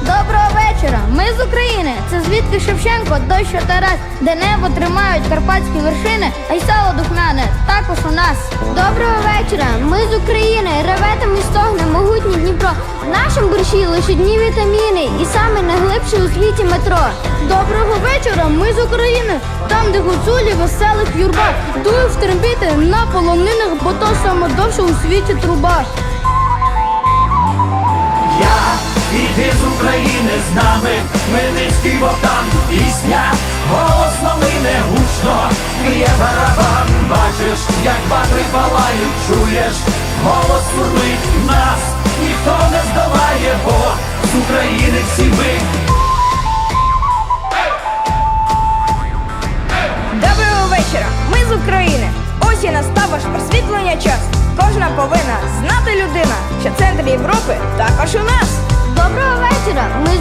Доброго вечора! Ми з України. Це звідки Шевченко, дощ Тарас, де небо тримають карпатські вершини, а й сало духмяне також у нас. Доброго вечора! Ми з України. Реве там і стогне могутній Дніпро. В нашому борщі лише дні вітаміни і саме найглибше у світі метро. Доброго вечора! Ми з України. Там, де гуцулі веселих юрба, дують втрембіти на полонинах, бо то саме довше у світі труба. Іди з України з нами, Хмельницький Богдан, пісня, голос новини гучно, є барабан, бачиш, як батри палають, чуєш, голос сурмить нас, ніхто не здолає, бо з України всі ми. Доброго вечора! Ми з України. Ось і настав ваш просвітлення час. Кожна повинна знати людина, що центр Європи також у нас.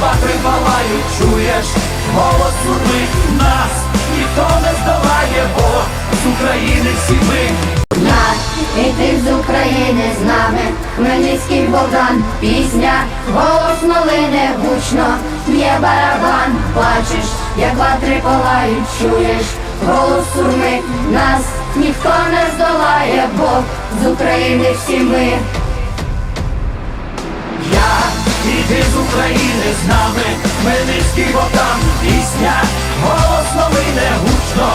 палають, чуєш, голос сурмить нас, ніхто не здолає, бо з України всі ми. Нас, і ти з України з нами, Хмельницький Богдан, пісня, голос малине гучно, б'є барабан, бачиш, як ватри палають, чуєш, голос сурми, нас. Ніхто не здолає, бо з України всі ми. Я іди з України з нами, Хмельницький Богдан, пісня, голос новини гучно,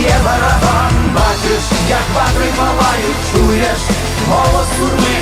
є барабан, бачиш, як патри палають, чуєш, голос сурми